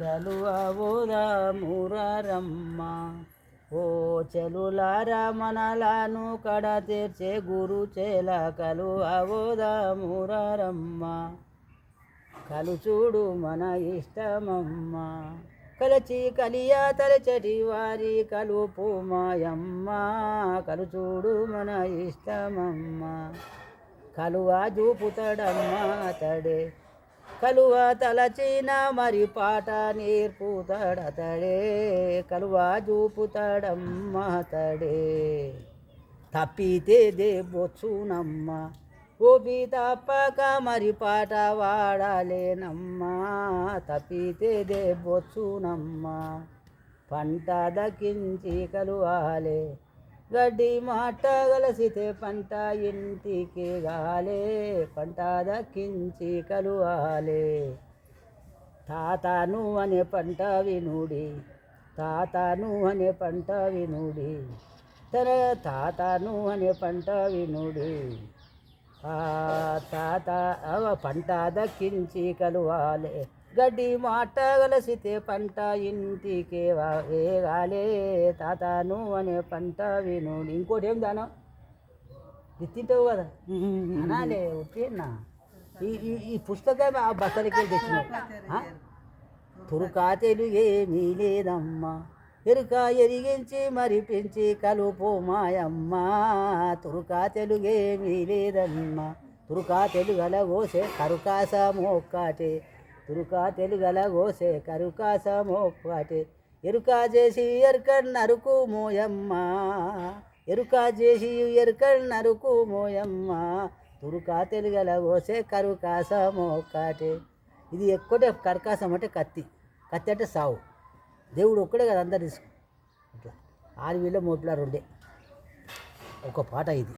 చలువబోదా మురారమ్మ ఓ చెలులారా మనలాను కడ తీర్చే గురు చేల కలువబోదా మురారమ్మ కలుచూడు మన ఇష్టమమ్మ. కలచి కలియా తలచటి వారి కలుపు మాయమ్మ కలుచూడు మన ఇష్టమమ్మ. కలువ చూపుతాడమ్మ అతడే కలువ తలచిన మరి పాట నేర్పుతాడతడే. కలువ చూపుతాడమ్మ తడే. తప్పితే దేబొచ్చునమ్మ ఓపి తప్పక మరి పాట వాడాలేనమ్మా. తప్పితే దేబొచ్చునమ్మ పంట దక్కించి కలువాలే. గడ్డి మాట గలసితే పంట ఇంటికి గాలే పంట దక్కించి కలువాలే తాతను అనే పంట వినుడి తాతను అనే పంట వినుడి తన తాతను అనే పంట వినుడి. తాత పంట దక్కించి కలువాలే గడ్డి మాట పంట ఇంటికి వా- తాత నువ్వు అనే పంట విను ఇంకోటి ఏం దానం? ఇది తింటావు కదా? అనాలే ఉట్టినా ఈ ఈ ఈ పుస్తకం ఆ బస్తలకి తెచ్చినావు. తురుకా ఏమీ లేదమ్మా. ఎరుక ఎరిగించి మరి పెంచి కలుపు మాయమ్మ. తురుకా తెలుగేమీ లేదమ్మా. తురుకా తెలుగల కోసే కరుకాసము ఒక్కటే తురుకా తెలుగల గోసే కరుకాసము ఒక్కటే ఎరుకా చేసి ఎరుక నరుకు మోయమ్మ. ఎరుకా చేసి ఎరుక నరుకు మోయమ్మ. తురుకా తెలుగల గోసే కరుకాసము ఒక్కటే ఇది ఎక్కువటే కర్కాసం అంటే కత్తి. కత్తి అంటే సావు. దేవుడు ఒక్కడే కదా అందరు తీసుకు. అట్లా ఆరు వేల మూడు రెండే. ఒక పాట ఇది.